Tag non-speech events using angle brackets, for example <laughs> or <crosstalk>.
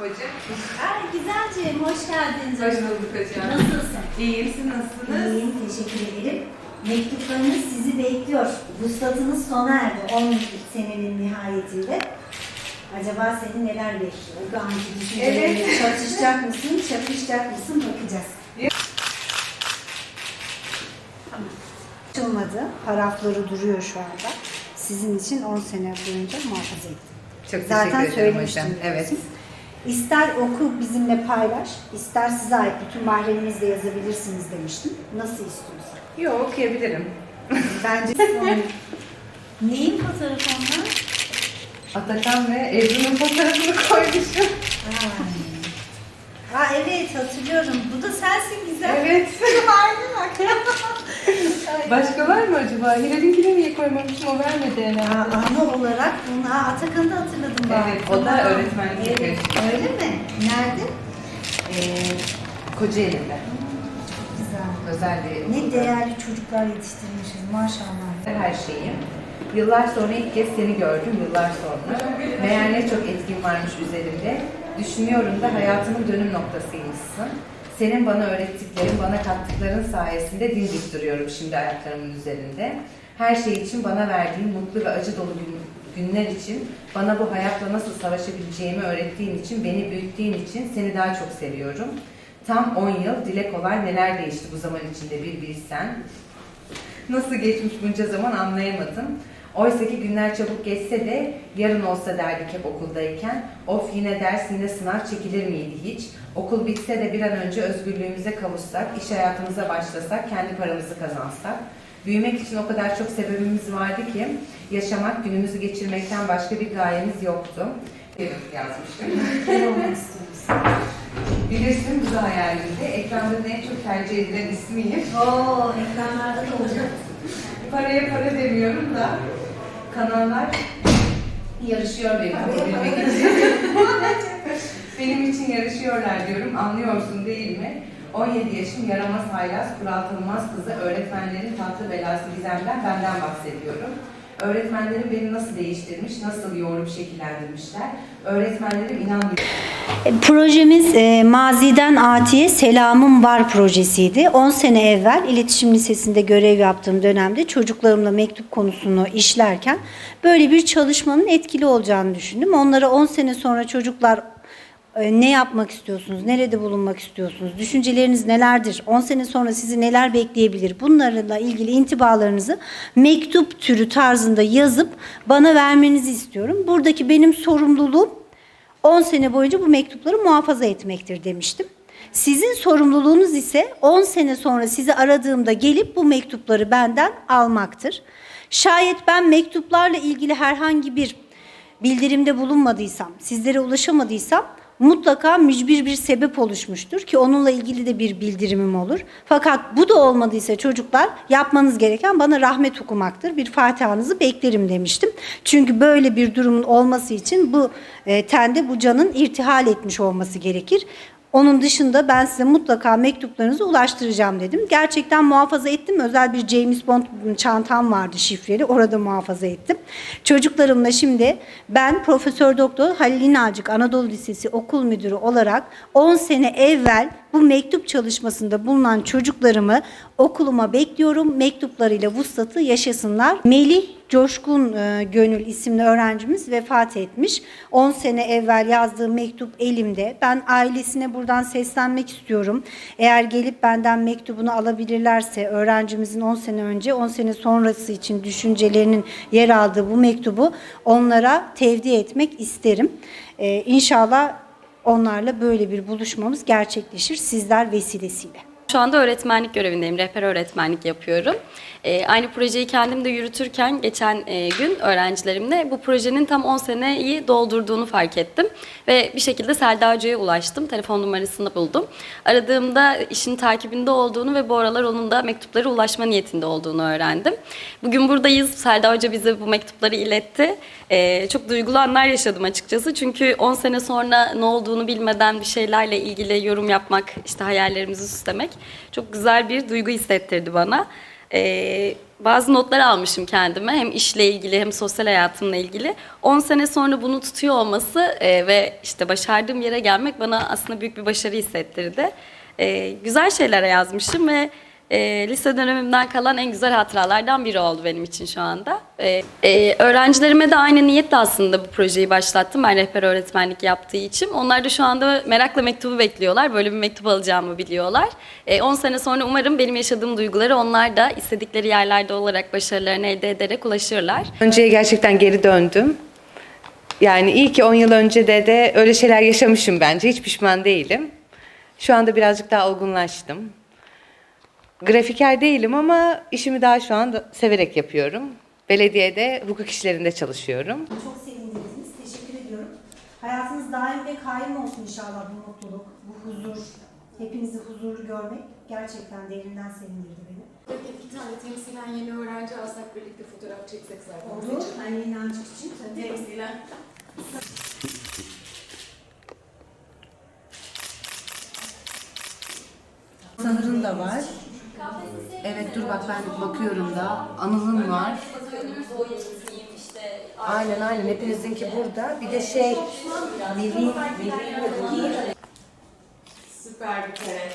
Hocam. Ay güzelciğim hoş geldiniz. Hoş bulduk hocam. Nasılsın? İyiyim, siz nasılsınız? İyiyim teşekkür ederim. Mektuplarınız sizi bekliyor. Vuslatınız sona erdi 10 senenin nihayetiyle. Acaba seni neler bekliyor? Bu anki düşüncelerinle Evet. <laughs> çatışacak mısın, çakışacak mısın bakacağız. Açılmadı. Parafları duruyor şu anda. Sizin için 10 sene boyunca muhafaza ettim. Çok Zaten söylemiştim. Evet. biliyorsun. İster oku bizimle paylaş, ister size ait bütün mahreminizle yazabilirsiniz demiştim. Nasıl istiyorsan. Yok okuyabilirim. <laughs> Bence <laughs> Neyin fotoğrafı onlar? Atakan ve Ebru'nun fotoğrafını koymuşum. Aa evet hatırlıyorum. Bu da sensin güzel. Evet. <laughs> Aynı bak. Başka var mı acaba? Hilal'inkini niye koymamışım? O vermedi Aa, herhalde. ana olarak bunu Aa, Atakan'ı hatırladım bak. Evet, o da öğretmenlik Evet, öyle mi? Nerede? Ee, Kocaeli'nde. Çok güzel. Özel bir Ne değerli çocuklar yetiştirmişiz maşallah. her şeyim. Yıllar sonra ilk kez seni gördüm, yıllar sonra. Meğer ne çok etkin varmış üzerimde. Düşünüyorum da hayatımın dönüm noktasıymışsın. Senin bana öğrettiklerin, bana kattıkların sayesinde dimdik duruyorum şimdi ayaklarımın üzerinde. Her şey için bana verdiğin mutlu ve acı dolu gün- günler için, bana bu hayatla nasıl savaşabileceğimi öğrettiğin için, beni büyüttüğün için seni daha çok seviyorum. Tam 10 yıl dile kolay neler değişti bu zaman içinde bir bilsen. Nasıl geçmiş bunca zaman anlayamadım. Oysa ki günler çabuk geçse de yarın olsa derdik hep okuldayken. Of yine ders yine sınav çekilir miydi hiç? Okul bitse de bir an önce özgürlüğümüze kavuşsak, iş hayatımıza başlasak, kendi paramızı kazansak. Büyümek için o kadar çok sebebimiz vardı ki yaşamak, günümüzü geçirmekten başka bir gayemiz yoktu. Yazmışım. Bilirsin bu da hayalimde. Ekranda da en çok tercih edilen ismiyim. Oo, ekranlarda da olacak. Paraya para demiyorum da kanallar yarışıyor benim için. <laughs> benim için yarışıyorlar diyorum. Anlıyorsun değil mi? 17 yaşım yaramaz haylaz, kural tanımaz kızı, öğretmenlerin tatlı belası gizemden benden bahsediyorum. Öğretmenlerim beni nasıl değiştirmiş, nasıl yoğurup şekillendirmişler. Öğretmenlerim inan Projemiz e, Maziden Atiye Selamım Var projesiydi. 10 sene evvel İletişim Lisesi'nde görev yaptığım dönemde çocuklarımla mektup konusunu işlerken böyle bir çalışmanın etkili olacağını düşündüm. Onlara 10 sene sonra çocuklar e, ne yapmak istiyorsunuz, nerede bulunmak istiyorsunuz, düşünceleriniz nelerdir, 10 sene sonra sizi neler bekleyebilir bunlarla ilgili intibalarınızı mektup türü tarzında yazıp bana vermenizi istiyorum. Buradaki benim sorumluluğum 10 sene boyunca bu mektupları muhafaza etmektir demiştim. Sizin sorumluluğunuz ise 10 sene sonra sizi aradığımda gelip bu mektupları benden almaktır. Şayet ben mektuplarla ilgili herhangi bir bildirimde bulunmadıysam, sizlere ulaşamadıysam mutlaka mücbir bir sebep oluşmuştur ki onunla ilgili de bir bildirimim olur. Fakat bu da olmadıysa çocuklar yapmanız gereken bana rahmet okumaktır. Bir fatihanızı beklerim demiştim. Çünkü böyle bir durumun olması için bu e, tende bu canın irtihal etmiş olması gerekir. Onun dışında ben size mutlaka mektuplarınızı ulaştıracağım dedim. Gerçekten muhafaza ettim. Özel bir James Bond çantam vardı şifreli. Orada muhafaza ettim. Çocuklarımla şimdi ben Profesör Doktor Halil İnalcık Anadolu Lisesi okul müdürü olarak 10 sene evvel bu mektup çalışmasında bulunan çocuklarımı okuluma bekliyorum. Mektuplarıyla vuslatı yaşasınlar. Melih Coşkun e, Gönül isimli öğrencimiz vefat etmiş. 10 sene evvel yazdığı mektup elimde. Ben ailesine buradan seslenmek istiyorum. Eğer gelip benden mektubunu alabilirlerse öğrencimizin 10 sene önce 10 sene sonrası için düşüncelerinin yer aldığı bu mektubu onlara tevdi etmek isterim. Ee, inşallah onlarla böyle bir buluşmamız gerçekleşir sizler vesilesiyle. Şu anda öğretmenlik görevindeyim, rehber öğretmenlik yapıyorum. Ee, aynı projeyi kendim de yürütürken geçen e, gün öğrencilerimle bu projenin tam 10 seneyi doldurduğunu fark ettim. Ve bir şekilde Selda Hoca'ya ulaştım, telefon numarasını buldum. Aradığımda işin takibinde olduğunu ve bu aralar onun da mektuplara ulaşma niyetinde olduğunu öğrendim. Bugün buradayız, Selda Hoca bize bu mektupları iletti. Ee, çok duygulu anlar yaşadım açıkçası. Çünkü 10 sene sonra ne olduğunu bilmeden bir şeylerle ilgili yorum yapmak, işte hayallerimizi süslemek çok güzel bir duygu hissettirdi bana. e, bazı notlar almışım kendime. Hem işle ilgili hem sosyal hayatımla ilgili. 10 sene sonra bunu tutuyor olması e, ve işte başardığım yere gelmek bana aslında büyük bir başarı hissettirdi. E, güzel şeylere yazmışım ve e, lise dönemimden kalan en güzel hatıralardan biri oldu benim için şu anda. E, e, öğrencilerime de aynı niyetle aslında bu projeyi başlattım. Ben rehber öğretmenlik yaptığı için. Onlar da şu anda merakla mektubu bekliyorlar. Böyle bir mektup alacağımı biliyorlar. E, 10 sene sonra umarım benim yaşadığım duyguları onlar da istedikleri yerlerde olarak başarılarını elde ederek ulaşırlar. Önceye gerçekten geri döndüm. Yani iyi ki 10 yıl önce de de öyle şeyler yaşamışım bence. Hiç pişman değilim. Şu anda birazcık daha olgunlaştım. Grafiker değilim ama işimi daha şu an severek yapıyorum. Belediyede hukuk işlerinde çalışıyorum. Çok sevindiniz. Teşekkür ediyorum. Hayatınız daim ve kaim olsun inşallah bu mutluluk, bu huzur. Hepinizi huzurlu görmek gerçekten derinden sevindirdi beni. Peki iki tane temsilen yeni öğrenci alsak birlikte fotoğraf çeksek zaten. Olur. Hani inancı için tabii. Temsilen. Sanırın da var. Evet dur bak ben bakıyorum da. Anıl'ın var. Aynen aynen hepinizinki burada. Bir de şey Melih Süper bir kere.